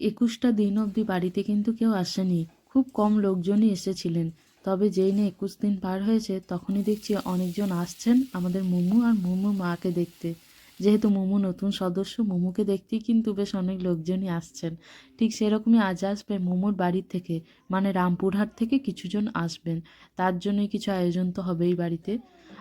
একুশটা দিন অবধি বাড়িতে কিন্তু কেউ আসেনি। খুব কম লোকজনই এসেছিলেন। তবে যেই না একুশ দিন পার হয়েছে, তখনই দেখছি অনেকজন আসছেন আমাদের মোমো আর মোমো মাকে দেখতে। যেহেতু মোমো নতুন সদস্য, মোমোকে দেখতেই কিন্তু বেশ অনেক লোকজনই আসছেন। ঠিক সেরকমই আজ আসবে মোমোর বাড়ির থেকে মানে রামপুরহাট থেকে কিছুজন আসবেন। তার জন্যই কিছু আয়োজন তো হবেই বাড়িতে।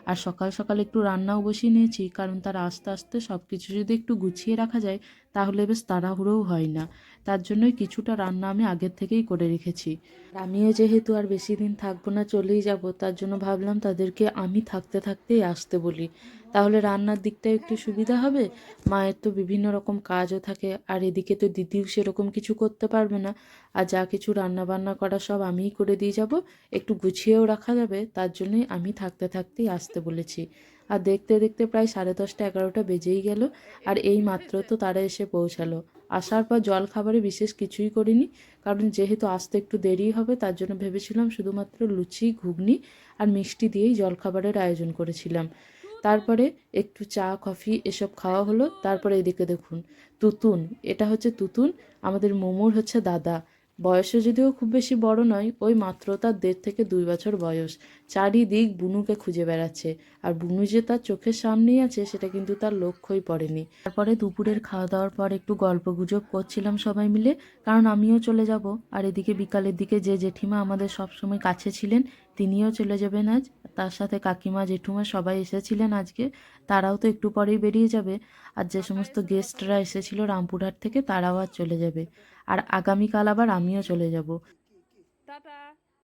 আর সকাল সকাল একটু রান্নাও বসিয়ে নিয়েছি, কারণ তার আস্তে আস্তে সব কিছু যদি একটু গুছিয়ে রাখা যায়, তাহলে বেশ তাড়াহুড়োও হয় না। তার জন্যই কিছুটা রান্না আমি আগের থেকেই করে রেখেছি। আমিও যেহেতু আর বেশি দিন থাকব না, চলেই যাব, তার জন্য ভাবলাম তাদেরকে আমি থাকতে থাকতেই আসতে বলি। তাহলে রান্নার দিকটাও একটু সুবিধা হবে? মায়ের তো বিভিন্ন রকম কাজও থাকে, আর এদিকে তো দিদিও সেরকম কিছু করতে পারবে না। আর যা কিছু রান্না বান্না করা সব আমিই করে দিয়ে যাব। একটু গুছিয়েও রাখা যাবে, তার জন্যই আমি থাকতে থাকতেই আসতে বলেছি। আর দেখতে দেখতে প্রায় সাড়ে দশটা এগারোটা বেজেই গেল, আর এই মাত্র তো তারা এসে পৌঁছালো। আসার পর জল খাবারে বিশেষ কিছুই করিনি, কারণ যেহেতু আসতে একটু দেরি হবে, তার জন্য ভেবেছিলাম শুধুমাত্র লুচি, ঘুগনি আর মিষ্টি দিয়েই জলখাবারের আয়োজন করেছিলাম। তারপরে একটু চা, কফি এসব খাওয়া হলো। তারপরে এদিকে দেখুন, তুতুন, এটা হচ্ছে তুতুন, আমাদের মোমোর হচ্ছে দাদা। বয়সে যদিও খুব বেশি বড় নয়, ওই মাত্র তার দেড় থেকে দুই বছর বয়স। চারিদিক বুনুকে খুঁজে বেড়াচ্ছে, আর বুনু যে তার চোখের সামনেই আছে, সেটা কিন্তু তার লক্ষ্যই পড়েনি। তারপরে দুপুরের খাওয়া দাওয়ার পর একটু গল্প গুজব করছিলাম সবাই মিলে, কারণ আমিও চলে যাব। আর এদিকে বিকালের দিকে যে জেঠিমা আমাদের সবসময় কাছে ছিলেন তিনিও চলে যাবেন আজ। তার সাথে কাকিমা, জেঠুমা সবাই এসেছিলেন আজকে। তারাও তো একটু পরেই বেরিয়ে যাবে। আর যে সমস্ত গেস্টরা এসেছিল রামপুরহাট থেকে, তারাও আজ চলে যাবে। আর আগামীকাল আবার আমিও চলে যাব। টাটা।